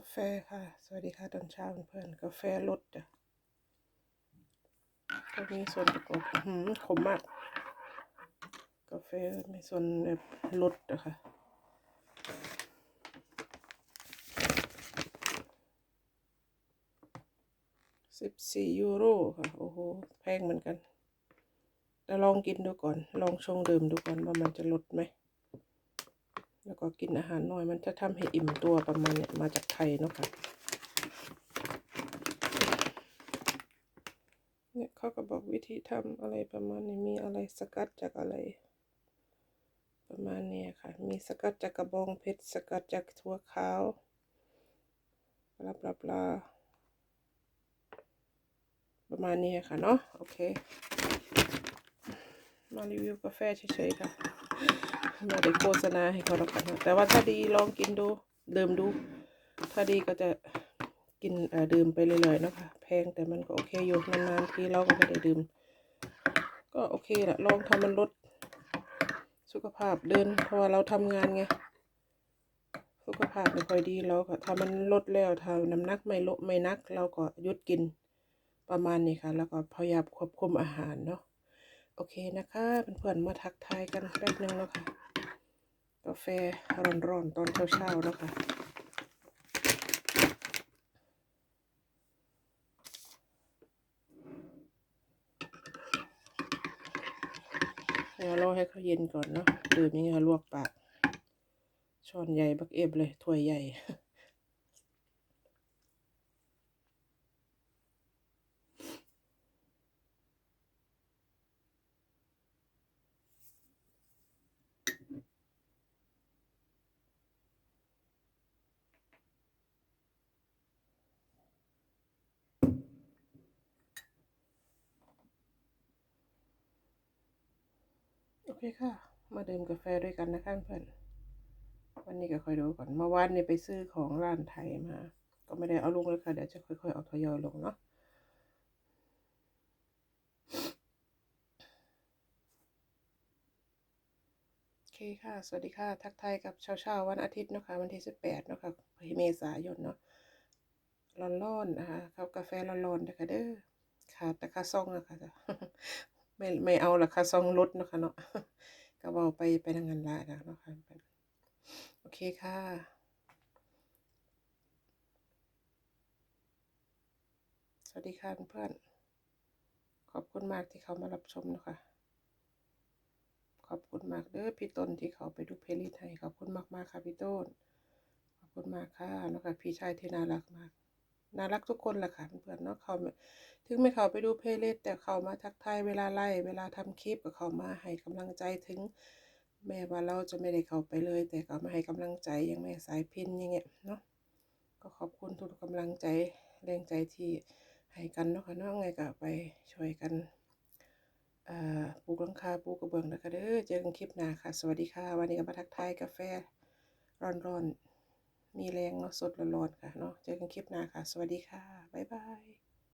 าแฟค่ะ สวัสดีค่ะตอนเช้าเพื่อนกาแฟรสจ้ะก็มีส่วนประกอบอื้อหืมขมมาก กาแฟมีส่วนแบบรสอะค่ะสิบสี่ยูโรค่ะ โอ้โห แพงเหมือนกันแต่ลองกินดูก่อน ลองชงดื่มดูก่อนว่ามันจะลดไหม แล้วก็กินอาหารน้อยมันจะทำให้อิ่มตัวประมาณเนี้ยมาจากไทยเนาะค่ะเนี่ยเขาก็บอกวิธีทำอะไรประมาณนี้มีอะไรสกัดจากอะไร ประมาณเนี้ยค่ะ มีสกัดจากกระบองเพชรสกัดจากถั่วขาวบลาบลาบลาประมาณนี้ค่ะเนาะโอเค มารีวิวกาแฟเฉยๆค่ะ ไม่ได้โฆษณาให้เขาหรอกค่ะแต่ว่าถ้าดีลองกินดูดื่มดู ถ้าดีก็จะกินอ่อดื่มไปเรื่อยๆนะคะแพงแต่มันก็โอเคอยู่นานๆทีเราก็ไม่ได้ดื่ม ก็โอเคแหละลองทำมันลดสุขภาพเดินเพราะว่าเราทำงานไงสุขภาพไม่ค่อยดีเราก็ถ้ามันลดแล้วถ้าน้ำหนักไม่ลดไม่นัก เราก็หยุดกินประมาณนี้ค่ะ แล้วก็พยายามควบคุมอาหารเนาะ โอเคนะคะเพื่อนๆมาทักทายกันแป๊บนึงแล้วค่ะกาแฟร้อนๆตอนเช้าๆแล้วค่ะเดี๋ยวรอให้เขาเย็นก่อนเนาะดื่มยังไงลวกปากช้อนใหญ่บักเอฟเลยถ้วยใหญ่ เคค่ะ มาดื่มกาแฟด้วยกันนะคะเพื่อนวันนี้ก็ค่อยดูก่อนเมื่อวานเนี่ยไปซื้อของร้านไทยมา ก็ไม่ได้เอาลงเลยค่ะ เดี๋ยวจะค่อยๆเอาทยอยลงเนาะโอเคค่ะ สวัสดีค่ะ ทักทายกับเช้าๆวันอาทิตย์นะคะวันที่สิบแปดนะคะเมษายนเนาะ ร้อนๆนะคะครับกาแฟร้อนๆนะคะเด้อค่ะแต่ค่าซองนะคะจ้ะ ไม่ไม่เอาละค่าซองลดนะคะเนาะก็เบาไปไปทางงานละนะเนาะค่ะโอเคค่ะสวัสดีค่ะเพื่อนขอบคุณมากที่เขามารับชมนะคะ ขอบคุณมากเด้อพี่ต้นที่เขาไปดูเพลย์ลิสต์ให้ขอบคุณมากๆค่ะพี่ต้น ขอบคุณมากค่ะนะคะพี่ชายที่น่ารักมาก น่ารักทุกคนแหละค่ะเพื่อนๆเนาะเขาถึงไม่เขาไปดูเพลย์ลิสต์แต่เขามาทักทายเวลาไล่เวลาทำคลิปก็เขามาให้กำลังใจถึง แม้ว่าเราจะไม่ได้เข้าไปเลย แต่ก็มาให้กำลังใจอย่างแม่สายพินอย่างเงี้ยเนาะก็ขอบคุณทุกกำลังใจแรงใจที่ให้กันเนาะค่ะเนาะไงก็ไปช่วยกันปลูกลังคาปลูกกระเบื้องนะคะเด้อเจอกันคลิปหน้าค่ะ สวัสดีค่ะ วันนี้ก็มาทักทายกาแฟร้อนๆ มีแรงเนาะสดร้อนๆค่ะเนาะเจอกันคลิปหน้าค่ะ สวัสดีค่ะ บ๊ายบาย